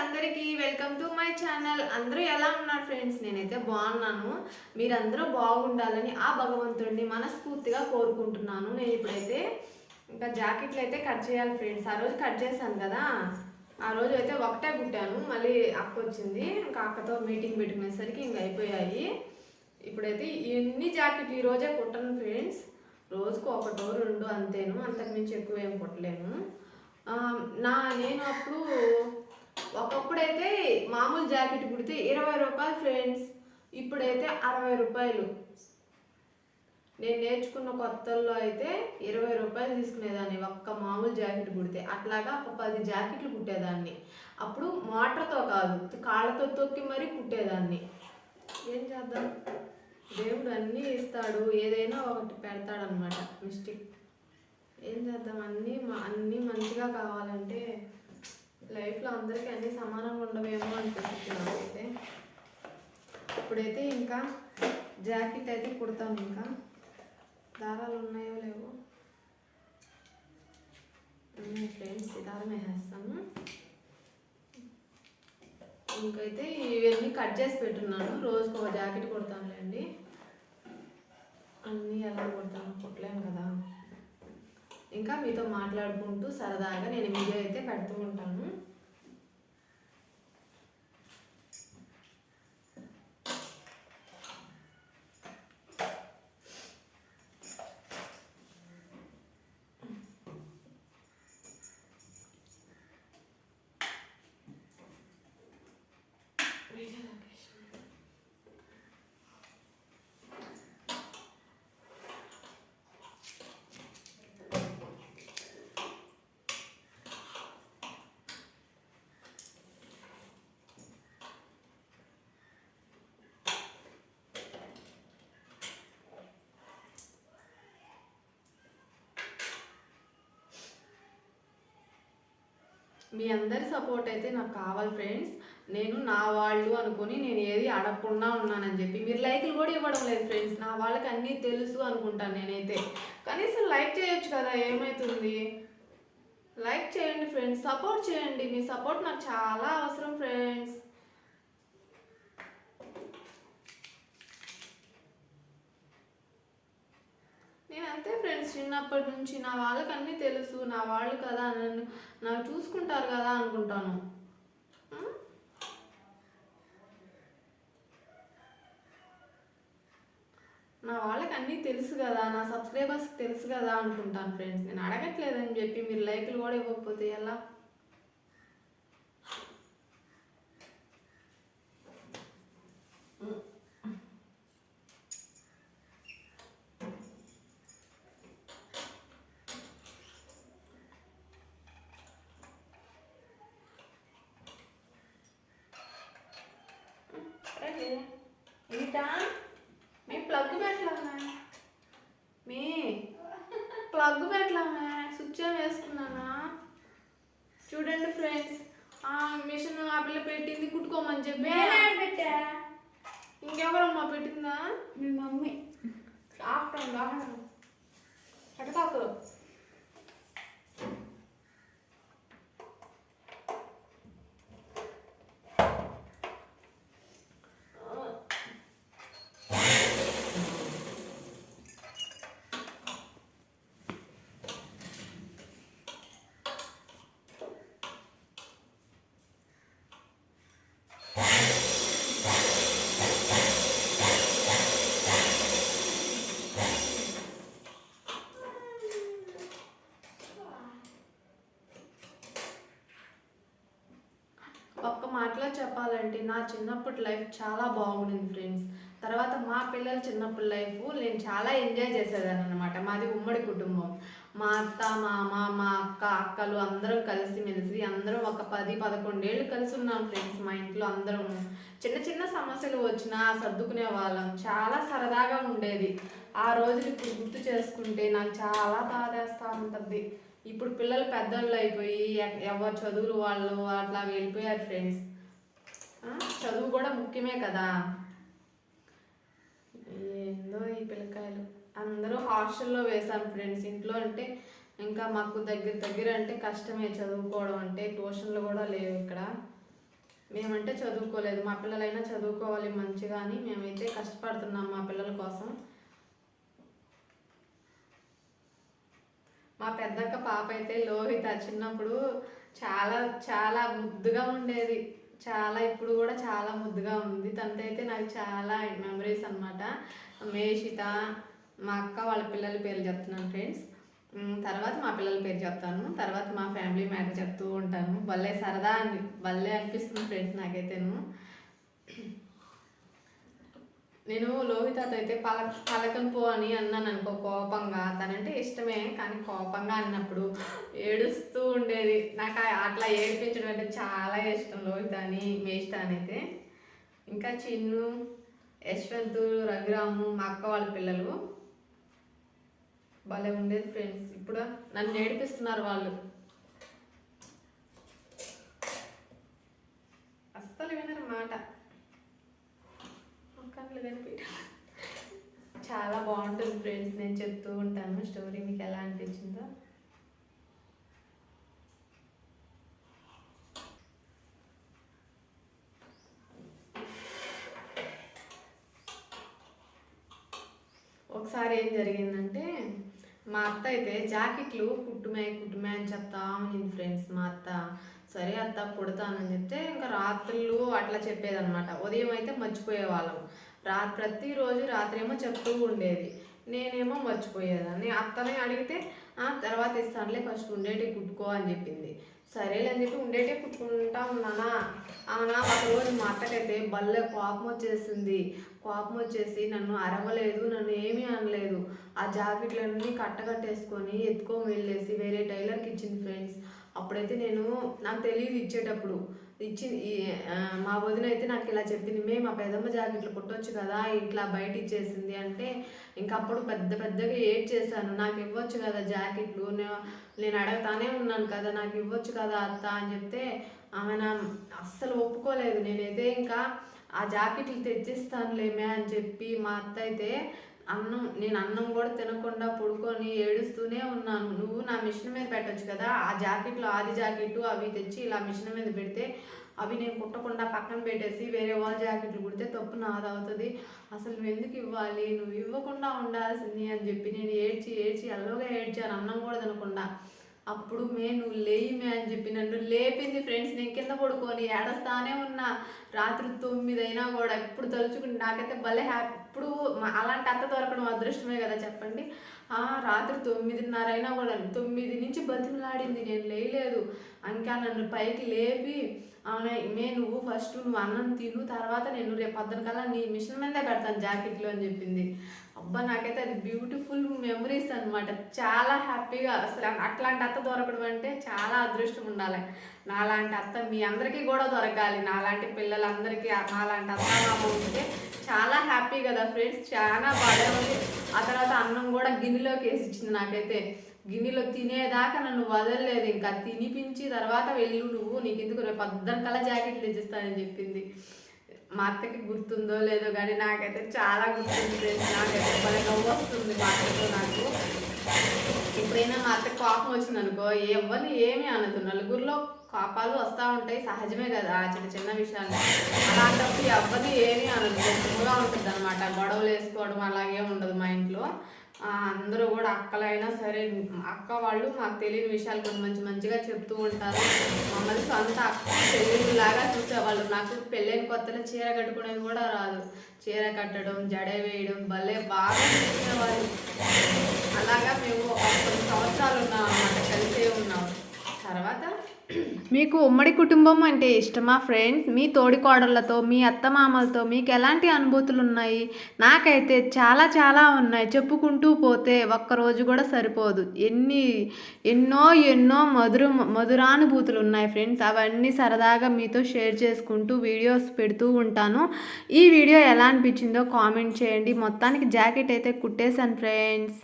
అందరికీ welcome to my channel. అందరూ ఎలా ఉన్నారు ఫ్రెండ్స్? నేనైతే బాగున్నాను. మీరందరూ బాగుండాలని ఆ భగవంతుడిని మనస్ఫూర్తిగా కోరుకుంటున్నాను. నేను ఇప్పుడైతే ఇంకా జాకెట్లు అయితే కట్ చేయాలి ఫ్రెండ్స్. ఆ రోజు కట్ చేశాను కదా. ఆ రోజు అయితే ఒకటే కుట్టాను. మళ్ళీ అక్క వచ్చింది. ఇంకా అక్కతో మీటింగ్ పెట్టుకునేసరికి ఇంక అయిపోయాయి. ఇప్పుడైతే ఎన్ని జాకెట్లు ఈ రోజే కుట్టను ఫ్రెండ్స్. రోజుకు ఒకటో రెండు అంతేను. అంతకుమించి ఎక్కువ ఏం కుట్టలేను. నా నేను అప్పుడు ఒకప్పుడైతే మామూలు జాకెట్ కుడితే ఇరవై రూపాయలు ఫ్రెండ్స్ ఇప్పుడైతే అరవై రూపాయలు. నేను నేర్చుకున్న కొత్తల్లో అయితే ఇరవై రూపాయలు తీసుకునేదాన్ని ఒక్క మామూలు జాకెట్ కుడితే. అట్లాగా ఒక పది జాకెట్లు కుట్టేదాన్ని. అప్పుడు మోటార్తో కాదు కాళ్ళతో తొక్కి మరీ కుట్టేదాన్ని. ఏం చేద్దాం? దేవుడు అన్నీ ఇస్తాడు ఏదైనా ఒకటి పెడతాడనమాట మిస్టేక్. ఏం చేద్దాం? అన్నీ మ- అన్నీ మంచిగా కావాలంటే లైఫ్లో అందరికీ అన్నీ సమానంగా ఉండవేమో అనిపిస్తుంది నాకైతే. ఇప్పుడైతే ఇంకా జాకెట్ అయితే కుడతాం ఇంకా. దారాలు ఉన్నాయో లేవో? ఉన్నాయి ఫ్రెండ్స్ దారం వేసేస్తాము ఇంకైతే ఇవన్నీ కట్ చేసి పెట్టున్నాను. రోజుకు ఒక జాకెట్ కుడతానులేండి అన్నీ ఎలా కుడతాను కుట్టలేను కదా. ఇంకా మీతో మాట్లాడుకుంటూ సరదాగా నేను వీడియో అయితే పెడుతూ ఉంటాను. మీ అందరి సపోర్ట్ అయితే నాకు కావాలి ఫ్రెండ్స్ నేను నా వాళ్ళు అనుకొని నేను ఏది అడగకుండా ఉన్నానని చెప్పి మీరు లైక్లు కూడా ఇవ్వడం లేదు ఫ్రెండ్స్. నా వాళ్ళకి అన్నీ తెలుసు అనుకుంటాను నేనైతే. కనీసం లైక్ చేయొచ్చు కదా ఏమవుతుంది లైక్ చేయండి ఫ్రెండ్స్ సపోర్ట్ చేయండి. మీ సపోర్ట్ నాకు చాలా అవసరం ఫ్రెండ్స్. నేను అంతే ఫ్రెండ్స్ చిన్నప్పటి నుంచి నా వాళ్ళకి అన్నీ తెలుసు నా వాళ్ళు కదా నన్ను నాకు చూసుకుంటారు కదా అనుకుంటాను. నా వాళ్ళకి అన్నీ తెలుసు కదా నా సబ్స్క్రైబర్స్కి తెలుసు కదా అనుకుంటాను ఫ్రెండ్స్ నేను అడగట్లేదని చెప్పి మీరు లైక్లు కూడా ఇవ్వకపోతే ఎలా? ఏంటా మీ ప్లగ్ పెట్టలామే మీ ప్లగ్ పెట్టలామే స్విచ్ ఆన్ వేసుకున్నానా? చూడండి ఫ్రెండ్స్ ఆ మిషన్ ఆ పిల్ల పెట్టింది కుట్టుకోమని చెప్పి. పెట్టా? ఇంకెవరమ్మా పెట్టిందా? మీ మమ్మీ. ఆపటం రావడం ఒక్క మాటలో చెప్పాలంటే నా చిన్నప్పటి లైఫ్ చాలా బాగుండింది ఫ్రెండ్స్. తర్వాత మా పిల్లల చిన్నప్పటి లైఫ్ నేను చాలా ఎంజాయ్ చేసేదాన్ని అనమాట మాది ఉమ్మడి కుటుంబం. మా అత్త మామ మా అక్క అక్కలు అందరం కలిసి మెలిసి అందరం ఒక పది పదకొండేళ్ళు కలిసి ఉన్నాం ఫ్రెండ్స్ మా ఇంట్లో అందరం. చిన్న చిన్న సమస్యలు వచ్చినా సర్దుకునే వాళ్ళం. చాలా సరదాగా ఉండేది. ఆ రోజులు ఇప్పుడు గుర్తు చేసుకుంటే నాకు చాలా బాధేస్తా ఉంటుంది. ఇప్పుడు పిల్లలు పెద్దోళ్ళు అయిపోయి ఎ- ఎవరు చదువులు వాళ్ళు అట్లా వెళ్ళిపోయారు ఫ్రెండ్స్. చదువు కూడా ముఖ్యమే కదా. ఏందో ఈ పిల్లకాయలు. అందరూ హాస్టల్లో వేశాను ఫ్రెండ్స్. ఇంట్లో అంటే ఇంకా మాకు దగ్గర దగ్గర అంటే కష్టమే చదువుకోవడం అంటే ట్యూషన్లు కూడా లేవు ఇక్కడ. మేమంటే చదువుకోలేదు. మా పిల్లలైనా చదువుకోవాలి మంచిగా అని మేమైతే కష్టపడుతున్నాం మా పిల్లల కోసం. మా పెద్దక్క పాప అయితే లోహిత చిన్నప్పుడు చాలా చాలా ముద్దుగా ఉండేది. చాలా ఇప్పుడు కూడా చాలా ముద్దుగా ఉంది. తనతో అయితే నాకు చాలా మెమరీస్ అనమాట మేషిత మా అక్క వాళ్ళ పిల్లల పేరు చెప్తున్నాను ఫ్రెండ్స్ తర్వాత మా పిల్లల పేరు చెప్తాను. తర్వాత మా ఫ్యామిలీ మ్యాటర్ చెప్తూ ఉంటాను. భలే సరదా అని భలే అనిపిస్తుంది ఫ్రెండ్స్ నాకైతేను. నేను లోహితతో అయితే పల పలకను పో అని అన్నాను అనుకో కోపంగా. తనంటే ఇష్టమే కానీ కోపంగా అన్నప్పుడు ఏడుస్తూ ఉండేది. నాకు అట్లా ఏడిపించడం అంటే చాలా ఇష్టం లోహిత అని మేష్ట అని అయితే ఇంకా చిన్ను యశ్వంత్ రఘురాము మా అక్క వాళ్ళ పిల్లలు భలే ఉండేది ఫ్రెండ్స్. ఇప్పుడు నన్ను ఏడిపిస్తున్నారు వాళ్ళు. అస్సలు వినరు మాట. కళ్ళు చాలా బాగుంటుంది ఫ్రెండ్స్ నేను చెప్తూ ఉంటాను. స్టోరీ మీకు ఎలా అనిపించిందో. ఒకసారి ఏం జరిగిందంటే మా అత్త అయితే జాకెట్లు కుట్టుమే కుట్టుమే అని చెప్తా ఉంది ఫ్రెండ్స్ మా అత్త. సరే అత్త కుడతానని చెప్తే ఇంకా రాత్రులు అట్లా చెప్పేదన్నమాట. ఉదయం అయితే మర్చిపోయేవాళ్ళం. రా ప్రతిరోజు రాత్రి ఏమో చెప్తూ ఉండేది. నేనేమో మర్చిపోయేదాన్ని. అత్తనే అడిగితే "ఆ, తర్వాత ఇస్తానులే ఫస్ట్ ఉండేటి కుట్టుకో అని చెప్పింది. సరేలే అని చెప్పి ఉండేటే కుట్టుకుంటా ఉన్నానా? అవునా? ఒక రోజు మా అత్తకైతే భలే కోపం వచ్చేసింది. కోపం వచ్చేసి నన్ను అరవలేదు నన్ను ఏమీ అనలేదు. ఆ జాకెట్లన్నీ కట్టకట్టేసుకొని ఎత్తుకొని వెళ్ళేసి వేరే టైలర్కి ఇచ్చింది ఫ్రెండ్స్. అప్పుడైతే నేను నాకు తెలియదు ఇచ్చేటప్పుడు. ఇచ్చింది మా వదిన అయితే నాకు ఇలా చెప్పింది మే మా పెదమ్మ జాకెట్లు కుట్టొచ్చు కదా ఇట్లా బయట ఇచ్చేసింది. అంటే ఇంకా అప్పుడు పెద్ద పెద్దగా ఏడ్ చేశాను నాకు ఇవ్వచ్చు కదా జాకెట్లు నేను అడగతానే ఉన్నాను కదా నాకు ఇవ్వచ్చు కదా అత్త అని చెప్తే ఆమె నా అస్సలు ఒప్పుకోలేదు. నేనైతే ఇంకా ఆ జాకెట్లు తెచ్చిస్తానులేమే అని చెప్పి మా అత్త అయితే అన్నం నేను అన్నం కూడా తినకుండా పడుకొని ఏడుస్తూనే ఉన్నాను. నువ్వు నా మిషన్ మీద పెట్టొచ్చు కదా? ఆ జాకెట్లో ఆది జాకెట్ అవి తెచ్చి ఇలా మిషన్ మీద పెడితే అవి నేను కుట్టకుండా పక్కన పెట్టేసి వేరే వాళ్ళ జాకెట్లు కుడితే తప్పు నాదవుతుంది అసలు నువ్వు ఎందుకు ఇవ్వాలి? నువ్వు ఇవ్వకుండా ఉండాల్సింది అని చెప్పి నేను ఏడ్చి ఏడ్చి ఎల్లోగా ఏడ్చాను. అన్నం కూడా తినకుండా. అప్పుడు మే నువ్వు లేయిమే అని చెప్పి నన్ను లేపింది ఫ్రెండ్స్ నేను కింద పడుకొని ఏడస్తానే ఉన్నా. రాత్రి తొమ్మిది అయినా కూడా ఎప్పుడు తలుచుకుని నాకైతే భలే హ్యాపీ ఇప్పుడు అలాంటి అత్త దొరకడం అదృష్టమే కదా చెప్పండి. ఆ రాత్రి తొమ్మిదిన్నర అయినా కూడా తొమ్మిది నుంచి బతిమలాడింది. నేను లేయలేదు. ఇంకా నన్ను పైకి లేపి అవునా మే నువ్వు ఫస్ట్ నువ్వు అన్నం తిను. తర్వాత నేను రేపు పొద్దున కల్లా నీ మిషన్ మీదే పెడతాను జాకెట్లు అని చెప్పింది. అబ్బా నాకైతే అది బ్యూటిఫుల్ మెమరీస్ అనమాట చాలా హ్యాపీగా అసలు అట్లాంటి అత్త దొరకడం అంటే చాలా అదృష్టం ఉండాలి. నాలాంటి అత్త మీ అందరికీ కూడా దొరకాలి. నాలాంటి పిల్లలందరికీ నాలాంటి అత్త మామ ఉంటే చాలా హ్యాపీ కదా ఫ్రెండ్స్ చాలా బాగా ఉంది. ఆ తర్వాత అన్నం కూడా గిన్నెలోకి వేసి ఇచ్చింది నాకైతే. గిన్నెలో తినేదాకా నన్ను వదలలేదు. ఇంకా తినిపించి తర్వాత వెళ్ళు నువ్వు. నీకు ఎందుకు రేపు పొద్దున కల జాకెట్లు తెచ్చిస్తానని చెప్పింది. మా అత్తకి గుర్తుందో లేదో కానీ నాకైతే చాలా గుర్తుంది నాకైతే భలే నవ్వు వస్తుంది మా అత్తతో నాకు. ఎప్పుడైనా మా అత్త కోపం వచ్చింది అనుకో ఎవరిని ఏమి అనదు. నలుగురిలో కోపాలు వస్తూ ఉంటాయి. సహజమే కదా ఆ చిన్న చిన్న విషయాలు. అలాంటప్పుడు ఎవరిని ఏమీ అనదు. గొప్పగా ఉంటుంది అనమాట గొడవలు వేసుకోవడం అలాగే ఉండదు మా ఇంట్లో. అందరూ కూడా అక్కలైనా సరే అక్క వాళ్ళు మాకు తెలియని విషయాలు కొన్ని మంచి మంచిగా చెప్తూ ఉంటారు. మమ్మల్ని సొంత అక్క చెల్లెళ్ళలాగా చూసేవాళ్ళు. నాకు పెళ్ళైన కొత్తలో చీర కట్టుకునేది కూడా రాదు. చీర కట్టడం జడ వేయడం భలే బాగా చూసేవాళ్ళు. అలాగా మేము కొన్ని సంవత్సరాలు ఉన్నాం అన్నమాట కలిసే ఉన్నాం. తర్వాత మీకు ఉమ్మడి కుటుంబం అంటే ఇష్టమా ఫ్రెండ్స్ మీ తోడికోడళ్ళతో మీ అత్తమామలతో మీకు ఎలాంటి అనుభూతులు ఉన్నాయి? నాకైతే చాలా చాలా ఉన్నాయి. చెప్పుకుంటూ పోతే ఒక్కరోజు కూడా సరిపోదు. ఎన్ని ఎన్నో ఎన్నో మధుర మధురానుభూతులు ఉన్నాయి ఫ్రెండ్స్ అవన్నీ సరదాగా మీతో షేర్ చేసుకుంటూ వీడియోస్ పెడుతూ ఉంటాను. ఈ వీడియో ఎలా అనిపించిందో కామెంట్ చేయండి. మొత్తానికి జాకెట్ అయితే కుట్టేశాను ఫ్రెండ్స్